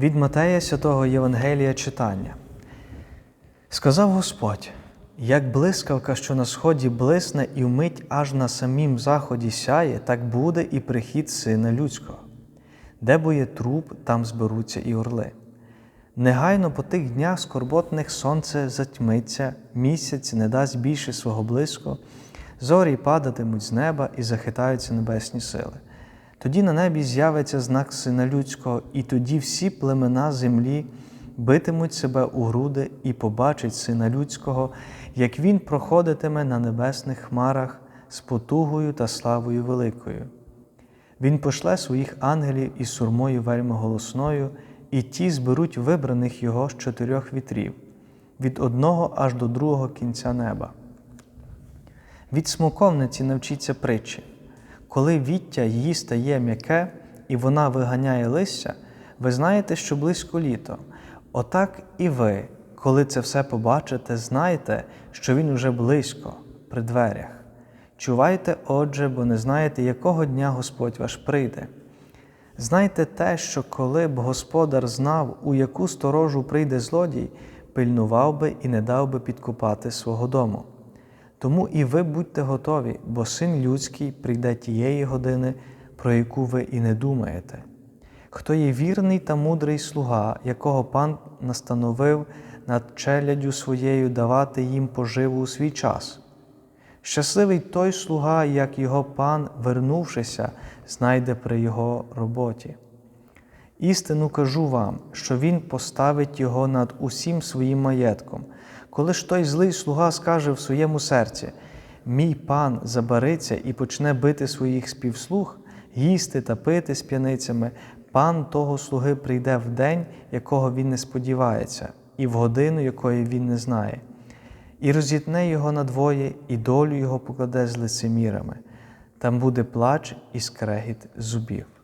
Від Матея святого Євангелія читання. Сказав Господь, як блискавка, що на сході блисне і вмить аж на самім заході сяє, так буде і прихід Сина Людського. Де боє труп, там зберуться і орли. Негайно по тих днях скорботних сонце затьмиться, місяць не дасть більше свого блиску, зорі падатимуть з неба і захитаються небесні сили. Тоді на небі з'явиться знак Сина Людського, і тоді всі племена землі битимуть себе у груди і побачать Сина Людського, як Він проходитиме на небесних хмарах з потугою та славою великою. Він пошле своїх ангелів із сурмою вельми голосною, і ті зберуть вибраних його з чотирьох вітрів, від одного аж до другого кінця неба. Від смоковниці навчіться притчі. Коли віття її стає м'яке і вона виганяє листя, ви знаєте, що близько літо. Отак і ви, коли це все побачите, знайте, що він уже близько, при дверях. Чувайте, отже, бо не знаєте, якого дня Господь ваш прийде. Знайте те, що коли б господар знав, у яку сторожу прийде злодій, пильнував би і не дав би підкупати свого дому. Тому і ви будьте готові, бо син людський прийде тієї години, про яку ви і не думаєте. Хто є вірний та мудрий слуга, якого пан настановив над челядю своєю давати їм поживу у свій час. Щасливий той слуга, як його пан, вернувшися, знайде при його роботі. Істину кажу вам, що він поставить його над усім своїм маєтком. Коли ж той злий слуга скаже в своєму серці: Мій пан забариться і почне бити своїх співслуг, їсти та пити з п'яницями, пан того слуги прийде в день, якого він не сподівається, і в годину, якої він не знає, і розітне його надвоє, і долю його покладе з лицемірами. Там буде плач і скрегіт зубів.